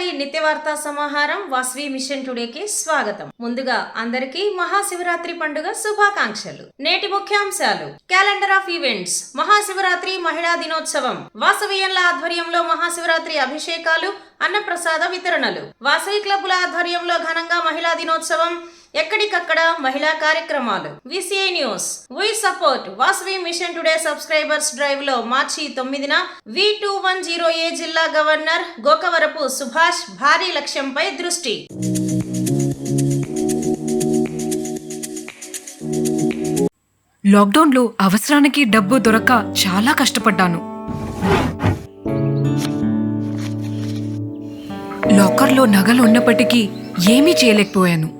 వాసవి నిత్య వార్తా సమాహారం వాసవి మిషన్ టుడేకి స్వాగతం. ముందుగా అందరికీ మహాశివరాత్రి పండుగ శుభాకాంక్షలు. నేటి ముఖ్యాంశాలు. Calendar of events. మహాశివరాత్రి మహిళా దినోత్సవం. వాసవియన్ల ఆధ్వర్యంలో మహాశివరాత్రి అభిషేకాలు అన్నప్రసాద వితరణలు. వాసవి క్లబ్బుల ఆధ్వర్యంలో ఘనంగా మహిళా దినోత్సవం. ఎక్కడికక్కడ మహిళా కార్యక్రమాలు. VCI news. We support Vasavi mission today subscribers డ్రైవ్లో మార్చి తొమ్మిదిన V two one zero A జిల్లా గవర్నర్ గోకవరపు సుభాష్ భారీ లక్ష్యంపై దృష్టి. లాక్డౌన్లో అవసరానికి డబ్బు దొరక్క చాలా కష్టపడ్డాను. లాకర్లో నగలు ఉన్నప్పటికీ ఏమీ చేయలేకపోయాను.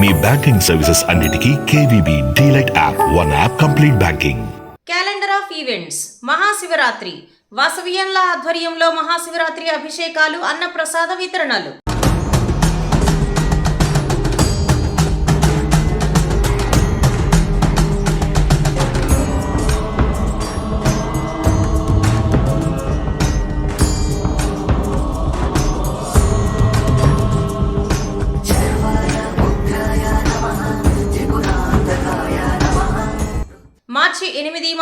మీ బ్యాంకింగ్ సర్వీసెస్ అన్నిటికీ KVB DLite app one app complete banking. Calendar of events Mahashivratri వాసవియన్ల ఆధ్వర్యంలో మహాశివరాత్రి అభిషేకాలు అన్నప్రసాద వితరణలు.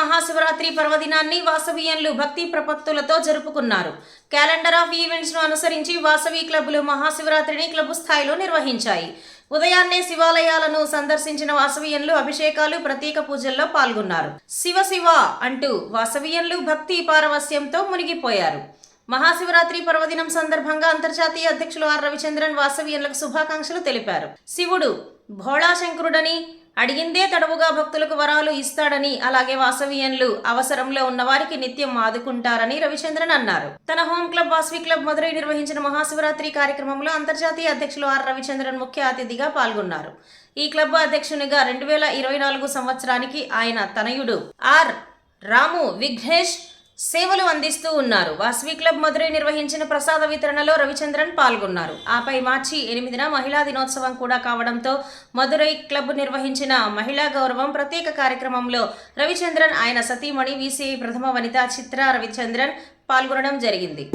మహాశివరాత్రి పర్వదినాన్ని వాసవీయన్లు భక్తి ప్రపత్తులతో జరుపుకున్నారు. క్యాలెండర్ ఆఫ్ ఈవెంట్స్ను అనుసరించి వాసవి క్లబ్బులు మహాశివరాత్రిని క్లబ్ స్థాయిలో నిర్వహించాయి. ఉదయాన్నే శివాలయాలను సందర్శించిన వాసవీయన్లు అభిషేకాలు ప్రత్యేక పూజల్లో పాల్గొన్నారు. శివ శివ అంటూ వాసవీయన్లు భక్తి పారవస్యంతో మునిగిపోయారు. మహాశివరాత్రి పర్వదినం సందర్భంగా అంతర్జాతీయ అధ్యక్షులు ఆర్ రవిచంద్రన్ వాసవీయన్లకు శుభాకాంక్షలు తెలిపారు. శివుడు భోళాశంకరుడని అడిగిందే తడవుగా భక్తులకు వరాలు ఇస్తాడని అలాగే వాసవీయన్లు అవసరంలో ఉన్నవారికి నిత్యం ఆదుకుంటారని రవిచంద్రన్ అన్నారు. తన home club Vasavi club Madurai నిర్వహించిన మహాశివరాత్రి కార్యక్రమంలో అంతర్జాతీయ అధ్యక్షులు ఆర్ రవిచంద్రన్ ముఖ్య అతిథిగా పాల్గొన్నారు. ఈ క్లబ్ అధ్యక్షునిగా రెండు వేల ఇరవై నాలుగు సంవత్సరానికి ఆయన తనయుడు ఆర్ రాము విఘ్నేష్ సేవలు అందిస్తూ ఉన్నారు. వాస్వి క్లబ్ మదురై నిర్వహించిన ప్రసాద వితరణలో రవిచంద్రన్ పాల్గొన్నారు. ఆపై మార్చి ఎనిమిదిన మహిళా దినోత్సవం కూడా కావడంతో మదురై క్లబ్ నిర్వహించిన మహిళా గౌరవం ప్రత్యేక కార్యక్రమంలో రవిచంద్రన్ ఆయన సతీమణి వీసీఐ ప్రథమ వనిత చిత్ర రవిచంద్రన్ పాల్గొనడం జరిగింది.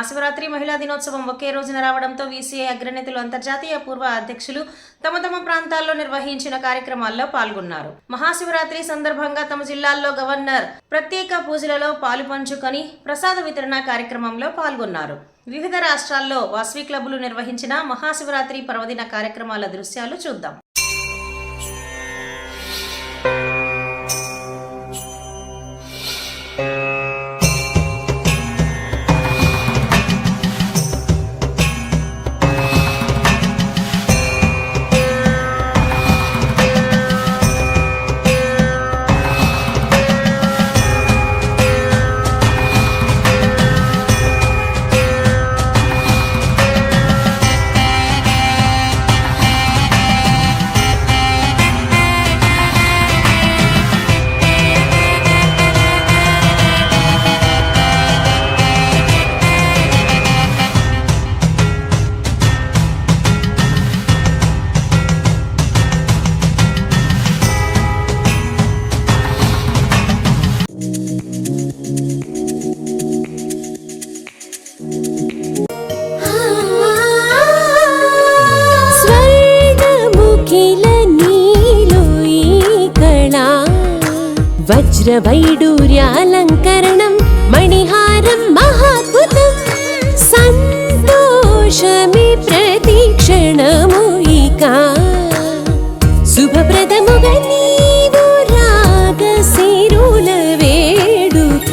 మహాశివరాత్రి మహిళా దినోత్సవం ఒకే రోజున రావడంతో వీసీఐ అగ్రనేతలు అంతర్జాతీయ పూర్వ అధ్యక్షులు తమ తమ ప్రాంతాల్లో నిర్వహించిన కార్యక్రమాల్లో పాల్గొన్నారు. మహాశివరాత్రి సందర్భంగా తమ జిల్లాల్లో గవర్నర్ ప్రత్యేక పూజలలో పాలు పంచుకొని ప్రసాద వితరణ కార్యక్రమంలో పాల్గొన్నారు. వివిధ రాష్ట్రాల్లో వాస్వి క్లబ్లు నిర్వహించిన మహాశివరాత్రి పర్వదిన కార్యక్రమాల దృశ్యాలు చూద్దాం. స్వర్ణముఖిల వజ్రవైడూర్యాలంకరణం మణిహారం మహాద్భుతం సంతోషమి ప్రతిక్షణము ఇక వేడుక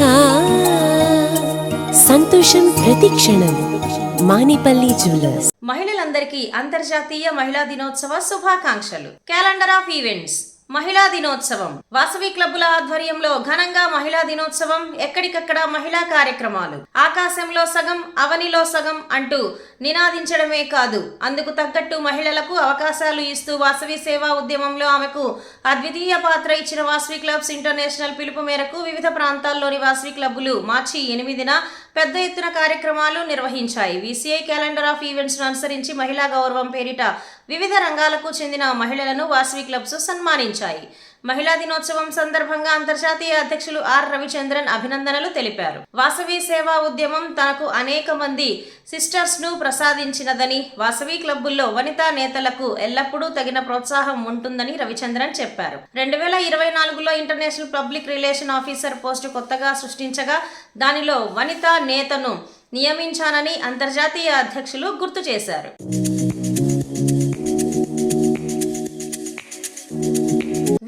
సంతోషం ప్రతిక్షణం మానిపల్లి జ్యువెలర్స్ మహిళలందరికీ అంతర్జాతీయ మహిళా దినోత్సవ శుభాకాంక్షలు. Calendar of events. మహిళా దినోత్సవం. వాసవి క్లబ్బుల ఆధ్వర్యంలో ఘనంగా మహిళా దినోత్సవం ఎక్కడికక్కడ మహిళా కార్యక్రమాలు. ఆకాశంలో సగం అవనిలో సగం అంటూ నినాదించడమే కాదు అందుకు తగ్గట్టు మహిళలకు అవకాశాలు ఇస్తూ వాసవి సేవా ఉద్యమంలో ఆమెకు అద్వితీయ పాత్ర ఇచ్చిన వాసవి క్లబ్స్ ఇంటర్నేషనల్ పిలుపు మేరకు వివిధ ప్రాంతాల్లోని వాసవి క్లబ్బులు మార్చి ఎనిమిదిన పెద్ద ఎత్తున కార్యక్రమాలు నిర్వహించాయి. వీసీఐ క్యాలెండర్ ఆఫ్ ఈవెంట్స్ను అనుసరించి మహిళా గౌరవం పేరిట వివిధ రంగాలకు చెందిన మహిళలను వాసవి క్లబ్స్ సన్మానించాయి. మహిళా దినోత్సవం సందర్భంగా అంతర్జాతీయ అధ్యక్షులు ఆర్ రవిచంద్రన్ అభినందనలు తెలిపారు. వాసవి సేవా ఉద్యమం తనకు అనేక మంది సిస్టర్స్ను ప్రసాదించినదని వాసవి క్లబ్బుల్లో వనితా నేతలకు ఎల్లప్పుడూ తగిన ప్రోత్సాహం ఉంటుందని రవిచంద్రన్ చెప్పారు. రెండు వేల ఇరవై నాలుగులో international public relation officer post కొత్తగా సృష్టించగా దానిలో వనితా నేతను నియమించానని అంతర్జాతీయ అధ్యక్షులు గుర్తు చేశారు.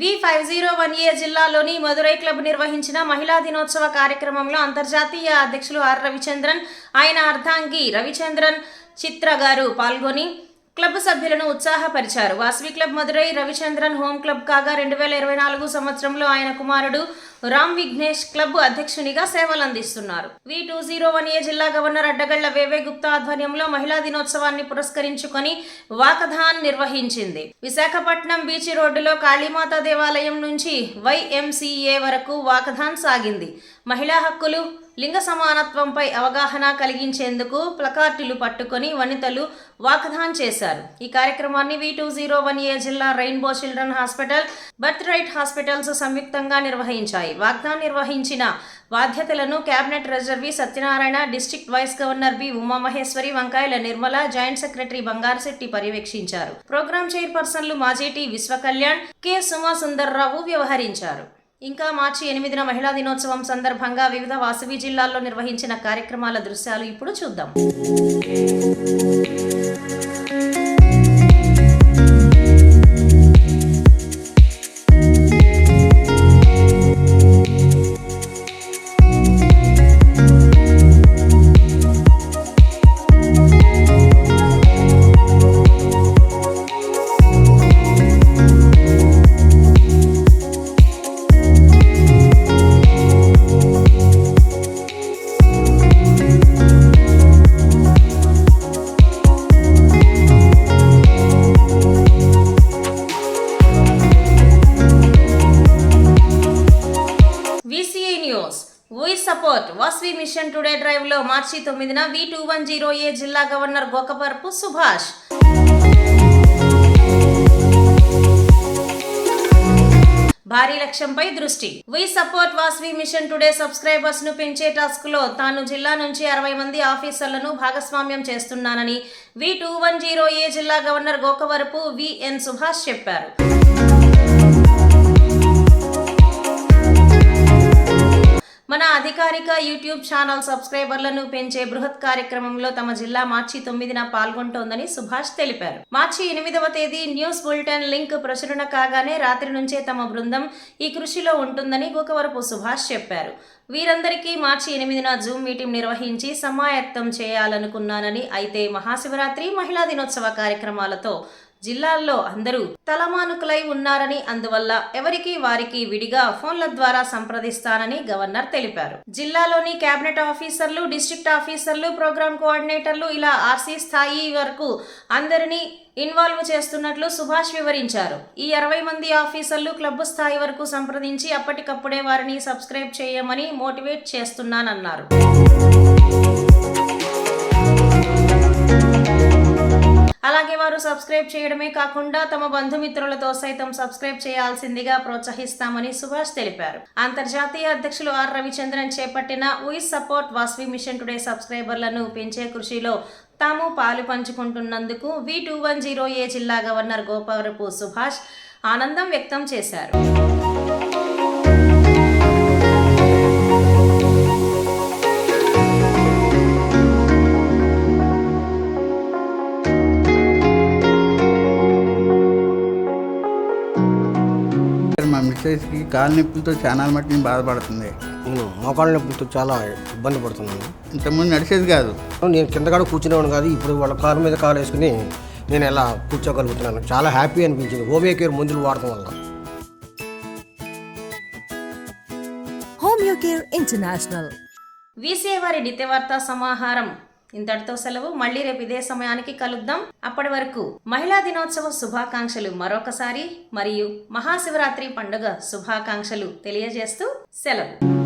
V five zero one A జిల్లాలోని మదురై క్లబ్ నిర్వహించిన మహిళా దినోత్సవ కార్యక్రమంలో అంతర్జాతీయ అధ్యక్షులు ఆర్ రవిచంద్రన్ ఆయన అర్ధాంగి రవిచంద్రన్ చిత్ర గారు పాల్గొని క్లబ్ సభ్యులను ఉత్సాహపరిచారు. Vasavi club Madurai Ravichandran home club కాగా రెండు వేల ఇరవై నాలుగు సంవత్సరంలో ఆయన కుమారుడు రామ్ విఘ్నేష్ క్లబ్ అధ్యక్షునిగా సేవలందిస్తున్నారు. V two zero one A జిల్లా గవర్నర్ అడ్డగళ్ళ వేవే గుప్తా ఆధ్వర్యంలో మహిళా దినోత్సవాన్ని పురస్కరించుకొని వాకథాన్ నిర్వహించింది. విశాఖపట్నం బీచ్ రోడ్డులో కాళీమాత దేవాలయం నుంచి వైఎంసీఏ వరకు వాకథాన్ సాగింది. మహిళా హక్కులు లింగ సమానత్వంపై అవగాహన కలిగించేందుకు ప్లకార్డులు పట్టుకొని వనితలు వాకథాన్ చేశారు. ఈ కార్యక్రమాన్ని V two zero one A జిల్లా rainbow children hospital birth right hospitals సంయుక్తంగా నిర్వహించాయి. వాగ్దాన్ నిర్వహించిన బాధ్యతలను cabinet రిజర్వి Satyanarayana district vice governor B Umamaheshwari Vankayala Nirmala joint secretary Bangarashetti పర్యవేక్షించారు. ప్రోగ్రాం చైర్పర్సన్లు మాజేటి విశ్వకళ్యాణ్ కె సుమా సుందర్రావు వ్యవహరించారు. ఇంకా మార్చి ఎనిమిదిన మహిళా దినోత్సవం సందర్భంగా వివిధ వాసవి జిల్లాల్లో నిర్వహించిన కార్యక్రమాల దృశ్యాలు ఇప్పుడు చూద్దాం. సపోర్ట్ మిషన్ టుడే డ్రైవ్లో మార్చి తొమ్మిదిన V two one zero A జిల్లా గవర్నర్ గోకపరపు సుభాష్. భారీ లక్ష్యంపై దృష్టి. We support Vasavi mission today సబ్స్క్రైబర్స్ను పెంచే టాస్క్లో తాను జిల్లా నుంచి అరవై మంది ఆఫీసర్లను భాగస్వామ్యం చేస్తున్నానని V two one zero A జిల్లా గవర్నర్ గోకవరపు విఎన్ సుభాష్ చెప్పారు. మన అధికారిక యూట్యూబ్ ఛానల్ సబ్స్క్రైబర్లను పెంచే బృహత్ కార్యక్రమంలో తమ జిల్లా మార్చి తొమ్మిదిన పాల్గొంటోందని సుభాష్ తెలిపారు. మార్చి ఎనిమిదవ తేదీ న్యూస్ బులెటిన్ లింక్ ప్రచురణ కాగానే రాత్రి నుంచే తమ బృందం ఈ కృషిలో ఉంటుందని గోకవరపు సుభాష్ చెప్పారు. వీరందరికీ మార్చి ఎనిమిదిన జూమ్ మీటింగ్ నిర్వహించి సమాయత్తం చేయాలనుకున్నానని అయితే మహాశివరాత్రి మహిళా దినోత్సవ కార్యక్రమాలతో జిల్లాల్లో అందరూ తలమానుకులై ఉన్నారని అందువల్ల ఎవరికి వారికి విడిగా ఫోన్ల ద్వారా సంప్రదిస్తానని గవర్నర్ తెలిపారు. జిల్లాలోని కేబినెట్ ఆఫీసర్లు డిస్ట్రిక్ట్ ఆఫీసర్లు ప్రోగ్రామ్ కోఆర్డినేటర్లు ఇలా ఆర్సీ స్థాయి వరకు అందరినీ ఇన్వాల్వ్ చేస్తున్నట్లు సుభాష్ వివరించారు. ఈ అరవై మంది ఆఫీసర్లు క్లబ్ స్థాయి వరకు సంప్రదించి అప్పటికప్పుడే వారిని సబ్స్క్రైబ్ చేయమని మోటివేట్ చేస్తున్నానన్నారు. అలాగే వారు సబ్స్క్రైబ్ చేయడమే కాకుండా తమ బంధుమిత్రులతో సైతం సబ్స్క్రైబ్ చేయాల్సిందిగా ప్రోత్సహిస్తామని సుభాష్ తెలిపారు. అంతర్జాతీయ అధ్యక్షులు ఆర్ రవిచంద్రన్ చేపట్టిన we support Vasavi mission today సబ్స్క్రైబర్లను పెంచే కృషిలో తాము పాలు పంచుకుంటున్నందుకు V two one zero A జిల్లా గవర్నర్ గోపవరపు సుభాష్ ఆనందం వ్యక్తం చేశారు. ఎక్సర్సైజ్కి కాలు నొప్పులతో చాలా మట్టి బాధపడుతుంది. నేను మోకాళ్ళ నొప్పులతో చాలా ఇబ్బంది పడుతున్నాను. ఇంతకుముందు నడిచేది కాదు. నేను కింద కాడ కూర్చునేవాడు కాదు ఇప్పుడు వాళ్ళ కారు మీద కాలు వేసుకుని నేను ఎలా కూర్చోగలుగుతున్నాను. చాలా హ్యాపీ అనిపించింది. హోమియో కేర్ మందులు వాడటం వల్ల. Homeo care international. విసేవారి నిత్యవార్త సమాహారం. ఇంతటితో సెలవు. మళ్ళీ రేపు ఇదే సమయానికి కలుద్దాం. అప్పటి వరకు మహిళా దినోత్సవ శుభాకాంక్షలు మరొకసారి మరియు మహాశివరాత్రి పండుగ శుభాకాంక్షలు తెలియజేస్తూ సెలవు.